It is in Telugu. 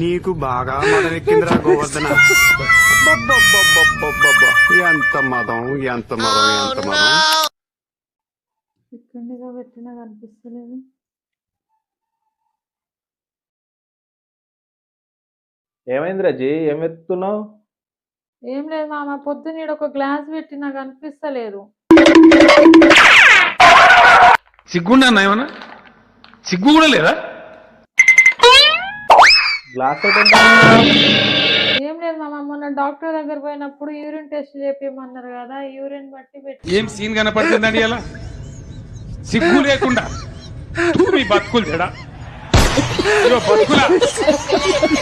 నీకు బాగా మదం ఎక్కిందిరా గోవర్ధన. ఎంత మదం ఎంత మదం ఎంత మదం. ఇక్కడ కనిపిస్తలేదు ఏమైంది రజీ ఏం ఎత్తుతున్నావు ఏం లేదు మామ పొద్దున ఈడ ఒక గ్లాస్ పెట్టినా కనిపిస్తలేదు సిగ్గుండా అన్న ఏమన్నా? సిగ్గు కూడా లేదా? గ్లాస్ ఏం లేదు మామ మొన్న డాక్టర్ దగ్గర పోయినప్పుడు యూరిన్ టెస్ట్ చేపించమన్నారు కదా యూరిన్ బట్టి పెట్టి ఏం సీన్ కనపడుతుందండి అలా సిగ్గు లేకుండా. తూ మీ బతుకులు తేడా బతుకులా.